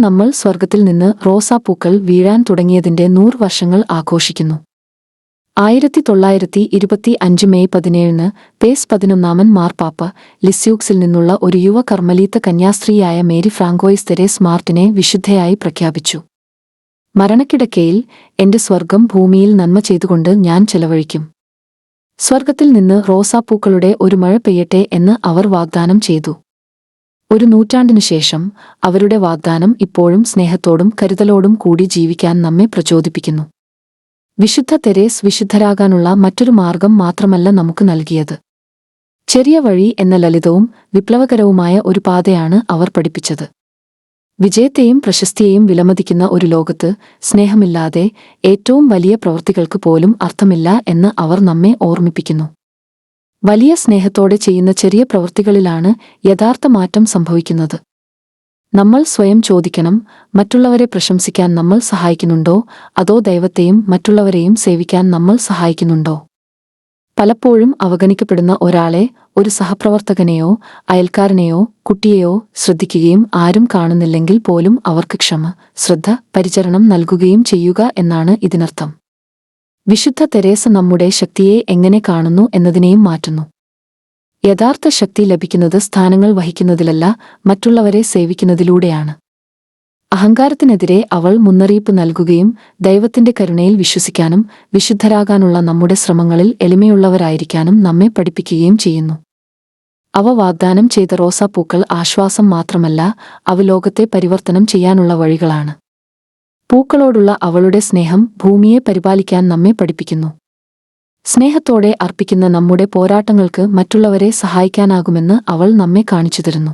നമ്മൾ സ്വർഗത്തിൽ നിന്ന് റോസാപ്പൂക്കൾ വീഴാൻ തുടങ്ങിയതിന്റെ നൂറ് വർഷങ്ങൾ ആഘോഷിക്കുന്നു. ആയിരത്തി തൊള്ളായിരത്തി ഇരുപത്തി അഞ്ച് മെയ് പതിനേഴിന് പേസ് പതിനൊന്നാമൻ മാർപ്പാപ്പ ലിസ്യൂക്സിൽ നിന്നുള്ള ഒരു യുവ കർമ്മലീത്ത കന്യാസ്ത്രീയായ മേരി ഫ്രാങ്കോയിസ് തെരേസ് മാർട്ടിനെ വിശുദ്ധയായി പ്രഖ്യാപിച്ചു. മരണക്കിടക്കയിൽ എന്റെ സ്വർഗം ഭൂമിയിൽ നന്മ ചെയ്തുകൊണ്ട് ഞാൻ ചെലവഴിക്കും. സ്വർഗത്തിൽ നിന്ന് റോസാപ്പൂക്കളുടെ ഒരു മഴ പെയ്യട്ടെ എന്ന് അവർ വാഗ്ദാനം ചെയ്തു. ഒരു നൂറ്റാണ്ടിനു ശേഷം അവരുടെ വാഗ്ദാനം ഇപ്പോഴും സ്നേഹത്തോടും കരുതലോടും കൂടി ജീവിക്കാൻ നമ്മെ പ്രചോദിപ്പിക്കുന്നു. വിശുദ്ധ തെരേസ് വിശുദ്ധരാകാനുള്ള മറ്റൊരു മാർഗം മാത്രമല്ല നമുക്ക് നൽകിയത്. ചെറിയ വഴി എന്ന ലളിതവും വിപ്ലവകരവുമായ ഒരു പാതയാണ് അവർ പഠിപ്പിച്ചത്. വിജയത്തെയും പ്രശസ്തിയെയും വിലമതിക്കുന്ന ഒരു ലോകത്ത് സ്നേഹമില്ലാതെ ഏറ്റവും വലിയ പ്രവൃത്തികൾക്ക് പോലും അർത്ഥമില്ല എന്ന് അവർ നമ്മെ ഓർമ്മിപ്പിക്കുന്നു. വലിയ സ്നേഹത്തോടെ ചെയ്യുന്ന ചെറിയ പ്രവൃത്തികളിലാണ് യഥാർത്ഥ മാറ്റം സംഭവിക്കുന്നത്. നമ്മൾ സ്വയം ചോദിക്കണം മറ്റുള്ളവരെ പ്രശംസിക്കാൻ നമ്മൾ സഹായിക്കുന്നുണ്ടോ? അതോ ദൈവത്തെയും മറ്റുള്ളവരെയും സേവിക്കാൻ നമ്മൾ സഹായിക്കുന്നുണ്ടോ? പലപ്പോഴും അവഗണിക്കപ്പെടുന്ന ഒരാളെ ഒരു സഹപ്രവർത്തകനെയോ അയൽക്കാരനെയോ കുട്ടിയെയോ ശ്രദ്ധിക്കുകയും ആരും കാണുന്നില്ലെങ്കിൽ പോലും അവർക്ക് ക്ഷമ ശ്രദ്ധ പരിചരണം നൽകുകയും ചെയ്യുക എന്നാണ് ഇതിനർത്ഥം. വിശുദ്ധ തെരേസ നമ്മുടെ ശക്തിയെ എങ്ങനെ കാണുന്നു എന്നതിനെയും മാറ്റുന്നു. യഥാർത്ഥ ശക്തി ലഭിക്കുന്നത് സ്ഥാനങ്ങൾ വഹിക്കുന്നതിലല്ല മറ്റുള്ളവരെ സേവിക്കുന്നതിലൂടെയാണ്. അഹങ്കാരത്തിനെതിരെ അവൾ മുന്നറിയിപ്പ് നൽകുകയും ദൈവത്തിന്റെ കരുണയിൽ വിശ്വസിക്കാനും വിശുദ്ധരാകാനുള്ള നമ്മുടെ ശ്രമങ്ങളിൽ എളിമയുള്ളവരായിരിക്കാനും നമ്മെ പഠിപ്പിക്കുകയും ചെയ്യുന്നു. അവ വാഗ്ദാനം ചെയ്ത റോസാപ്പൂക്കൾ ആശ്വാസം മാത്രമല്ല അവ ലോകത്തെ പരിവർത്തനം ചെയ്യാനുള്ള വഴികളാണ്. പൂക്കളോടുള്ള അവളുടെ സ്നേഹം ഭൂമിയെ പരിപാലിക്കാൻ നമ്മെ പഠിപ്പിക്കുന്നു. സ്നേഹത്തോടെ അർപ്പിക്കുന്ന നമ്മുടെ പോരാട്ടങ്ങൾക്ക് മറ്റുള്ളവരെ സഹായിക്കാനാകുമെന്ന് അവൾ നമ്മെ കാണിച്ചു തരുന്നു.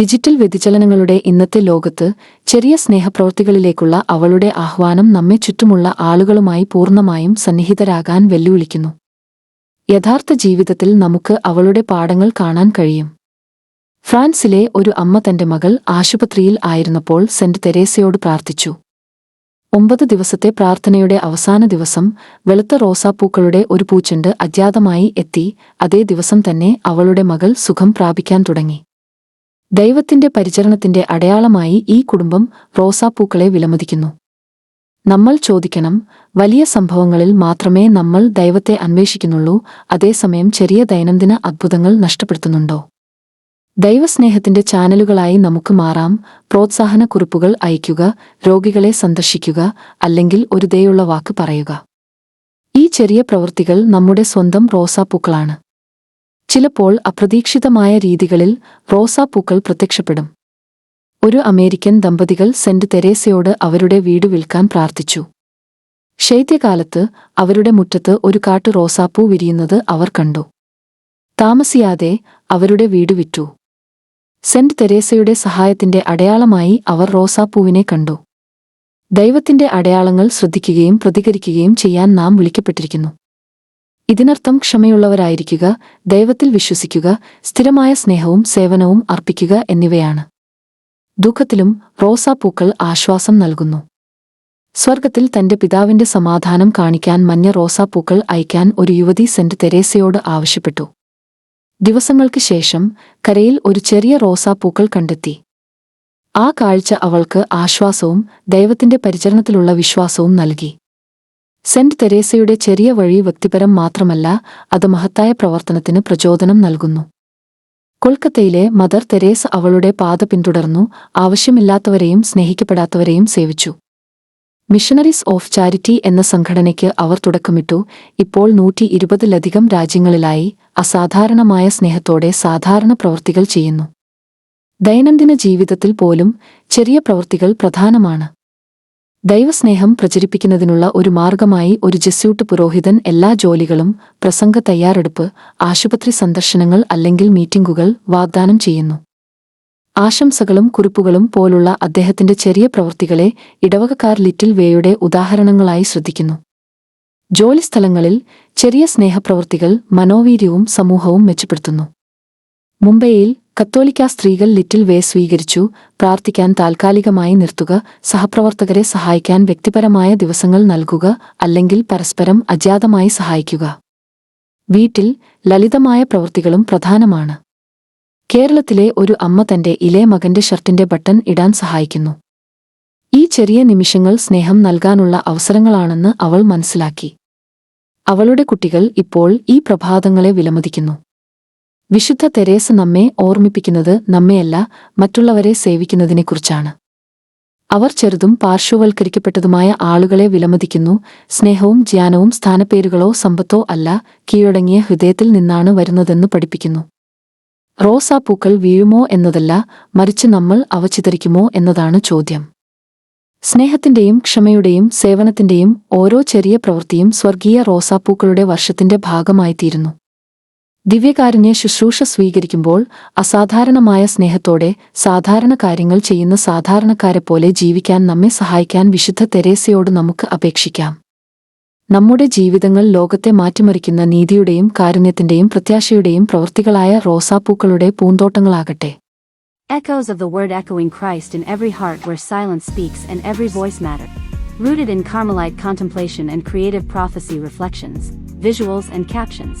ഡിജിറ്റൽ വ്യതിചലനങ്ങളുടെ ഇന്നത്തെ ലോകത്ത് ചെറിയ സ്നേഹപ്രവൃത്തികളിലേക്കുള്ള അവളുടെ ആഹ്വാനം നമ്മെ ചുറ്റുമുള്ള ആളുകളുമായി പൂർണമായും സന്നിഹിതരാകാൻ വെല്ലുവിളിക്കുന്നു. യഥാർത്ഥ ജീവിതത്തിൽ നമുക്ക് അവളുടെ പാഠങ്ങൾ കാണാൻ കഴിയും. ഫ്രാൻസിലെ ഒരു അമ്മ തന്റെ മകൾ ആശുപത്രിയിൽ ആയിരുന്നപ്പോൾ സെന്റ് തെരേസയോട് പ്രാർത്ഥിച്ചു. ഒമ്പത് ദിവസത്തെ പ്രാർത്ഥനയുടെ അവസാന ദിവസം വെളുത്ത റോസാപ്പൂക്കളുടെ ഒരു പൂച്ചെണ്ട് അജ്ഞാതമായി എത്തി. അതേ ദിവസം തന്നെ അവളുടെ മകൾ സുഖം പ്രാപിക്കാൻ തുടങ്ങി. ദൈവത്തിന്റെ പരിചരണത്തിന്റെ അടയാളമായി ഈ കുടുംബം റോസാപ്പൂക്കളെ വിലമതിക്കുന്നു. നമ്മൾ ചോദിക്കണം വലിയ സംഭവങ്ങളിൽ മാത്രമേ നമ്മൾ ദൈവത്തെ അന്വേഷിക്കുന്നുള്ളൂ. അതേസമയം ചെറിയ ദൈനംദിന അത്ഭുതങ്ങൾ നഷ്ടപ്പെടുത്തുന്നുണ്ടോ? ദൈവസ്നേഹത്തിന്റെ ചാനലുകളായി നമുക്ക് മാറാം. പ്രോത്സാഹന കുറിപ്പുകൾ അയയ്ക്കുക രോഗികളെ സന്ദർശിക്കുക അല്ലെങ്കിൽ ഒരു ദയുള്ള വാക്ക് പറയുക. ഈ ചെറിയ പ്രവൃത്തികൾ നമ്മുടെ സ്വന്തം റോസാപ്പൂക്കളാണ്. ചിലപ്പോൾ അപ്രതീക്ഷിതമായ രീതികളിൽ റോസാപ്പൂക്കൾ പ്രത്യക്ഷപ്പെടും. ഒരു അമേരിക്കൻ ദമ്പതികൾ സെന്റ് തെരേസയോട് അവരുടെ വീട് വിൽക്കാൻ പ്രാർത്ഥിച്ചു. ശൈത്യകാലത്ത് അവരുടെ മുറ്റത്ത് ഒരു കാട്ടു റോസാപ്പൂ വിരിയുന്നത് അവർ കണ്ടു. താമസിയാതെ അവരുടെ വീട് വിറ്റു. സെന്റ് തെരേസയുടെ സഹായത്തിന്റെ അടയാളമായി അവർ റോസാപ്പൂവിനെ കണ്ടു. ദൈവത്തിന്റെ അടയാളങ്ങൾ ശ്രദ്ധിക്കുകയും പ്രതികരിക്കുകയും ചെയ്യാൻ നാം വിളിക്കപ്പെട്ടിരിക്കുന്നു. ഇതിനർത്ഥം ക്ഷമയുള്ളവരായിരിക്കുക ദൈവത്തിൽ വിശ്വസിക്കുക സ്ഥിരമായ സ്നേഹവും സേവനവും അർപ്പിക്കുക എന്നിവയാണ്. ദുഃഖത്തിലും റോസാപ്പൂക്കൾ ആശ്വാസം നൽകുന്നു. സ്വർഗത്തിൽ തന്റെ പിതാവിന്റെ സമാധാനം കാണിക്കാൻ മഞ്ഞ റോസാപ്പൂക്കൾ അയക്കാൻ ഒരു യുവതി സെന്റ് തെരേസയോട് ആവശ്യപ്പെട്ടു. ദിവസങ്ങൾക്ക് ശേഷം കരയിൽ ഒരു ചെറിയ റോസാപ്പൂക്കൾ കണ്ടെത്തി. ആ കാഴ്ച അവൾക്ക് ആശ്വാസവും ദൈവത്തിന്റെ പരിചരണത്തിലുള്ള വിശ്വാസവും നൽകി. സെന്റ് തെരേസയുടെ ചെറിയ വഴി വ്യക്തിപരം മാത്രമല്ല അത് മഹത്തായ പ്രവർത്തനത്തിന് പ്രചോദനം നൽകുന്നു. കൊൽക്കത്തയിലെ മദർ തെരേസ അവളുടെ പാത പിന്തുടർന്നു ആവശ്യമില്ലാത്തവരെയും സ്നേഹിക്കപ്പെടാത്തവരെയും സേവിച്ചു. മിഷണറീസ് ഓഫ് ചാരിറ്റി എന്ന സംഘടനയ്ക്ക് അവർ തുടക്കമിട്ടു. ഇപ്പോൾ നൂറ്റി ഇരുപതിലധികം രാജ്യങ്ങളിലായി അസാധാരണമായ സ്നേഹത്തോടെ സാധാരണ പ്രവൃത്തികൾ ചെയ്യുന്നു. ദൈനംദിന ജീവിതത്തിൽ പോലും ചെറിയ പ്രവൃത്തികൾ പ്രധാനമാണ്. ദൈവസ്നേഹം പ്രചരിപ്പിക്കുന്നതിനുള്ള ഒരു മാർഗമായി ഒരു ജസ്യൂട്ട് പുരോഹിതൻ എല്ലാ ജോലികളും പ്രസംഗ തയ്യാറെടുപ്പ് ആശുപത്രി സന്ദർശനങ്ങൾ അല്ലെങ്കിൽ മീറ്റിംഗുകൾ വാഗ്ദാനം ചെയ്യുന്നു. ആശംസകളും കുറിപ്പുകളും പോലുള്ള അദ്ദേഹത്തിന്റെ ചെറിയ പ്രവൃത്തികളെ ഇടവകക്കാർ ലിറ്റിൽ വേയുടെ ഉദാഹരണങ്ങളായി ശ്രദ്ധിക്കുന്നു. ജോലിസ്ഥലങ്ങളിൽ ചെറിയ സ്നേഹപ്രവൃത്തികൾ മനോവീര്യവും സമൂഹവും മെച്ചപ്പെടുത്തുന്നു. മുംബൈയിൽ കത്തോലിക്ക സ്ത്രീകൾ ലിറ്റിൽ വേ സ്വീകരിച്ചു പ്രാർത്ഥിക്കാൻ താൽക്കാലികമായി നിർത്തുക സഹപ്രവർത്തകരെ സഹായിക്കാൻ വ്യക്തിപരമായ ദിവസങ്ങൾ നൽകുക അല്ലെങ്കിൽ പരസ്പരം അജ്ഞാതമായി സഹായിക്കുക. വീട്ടിൽ ലളിതമായ പ്രവൃത്തികളും പ്രധാനമാണ്. കേരളത്തിലെ ഒരു അമ്മ തന്റെ ഇളയ മകന്റെ ഷർട്ടിന്റെ ബട്ടൺ ഇടാൻ സഹായിക്കുന്നു. ഈ ചെറിയ നിമിഷങ്ങൾ സ്നേഹം നൽകാനുള്ള അവസരങ്ങളാണെന്ന് അവൾ മനസ്സിലാക്കി. അവളുടെ കുട്ടികൾ ഇപ്പോൾ ഈ പ്രഭാതങ്ങളെ വിലമതിക്കുന്നു. വിശുദ്ധ തെരേസ നമ്മെ ഓർമ്മിപ്പിക്കുന്നത് നമ്മെയല്ല മറ്റുള്ളവരെ സേവിക്കുന്നതിനെക്കുറിച്ചാണ്. അവർ ചെറുതും പാർശ്വവൽക്കരിക്കപ്പെട്ടതുമായ ആളുകളെ വിലമതിക്കുന്നു സ്നേഹവും ജ്ഞാനവും സ്ഥാനപ്പേരുകളോ സമ്പത്തോ അല്ല കീഴടങ്ങിയ ഹൃദയത്തിൽ നിന്നാണ് വരുന്നതെന്ന് പഠിപ്പിക്കുന്നു. റോസാപ്പൂക്കൾ വീഴുമോ എന്നതല്ല മറിച്ച് നമ്മൾ അവ ചിതറിക്കുമോ എന്നതാണ് ചോദ്യം. സ്നേഹത്തിന്റെയും ക്ഷമയുടെയും സേവനത്തിന്റെയും ഓരോ ചെറിയ പ്രവൃത്തിയും സ്വർഗീയ റോസാപ്പൂക്കളുടെ വർഷത്തിന്റെ ഭാഗമായിത്തീരുന്നു. ദിവ്യകാരുണ്യ ശുശ്രൂഷ സ്വീകരിക്കുമ്പോൾ അസാധാരണമായ സ്നേഹത്തോടെ സാധാരണ കാര്യങ്ങൾ ചെയ്യുന്ന സാധാരണക്കാരെ പോലെ ജീവിക്കാൻ നമ്മെ സഹായിക്കാൻ വിശുദ്ധ തെരേസയോട് നമുക്ക് അപേക്ഷിക്കാം. നമ്മുടെ ജീവിതങ്ങൾ ലോകത്തെ മാറ്റിമറിക്കുന്ന നീതിയുടെയും കാരുണ്യത്തിന്റെയും പ്രത്യാശയുടെയും പ്രവൃത്തികളായ റോസാപ്പൂക്കളുടെ പൂന്തോട്ടങ്ങളാകട്ടെ Echoes of the word echoing Christ in every heart where silence speaks and every voice matter. Rooted in Carmelite contemplation and creative prophecy reflections, visuals and captions.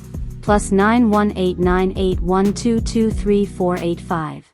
plus 918981223485.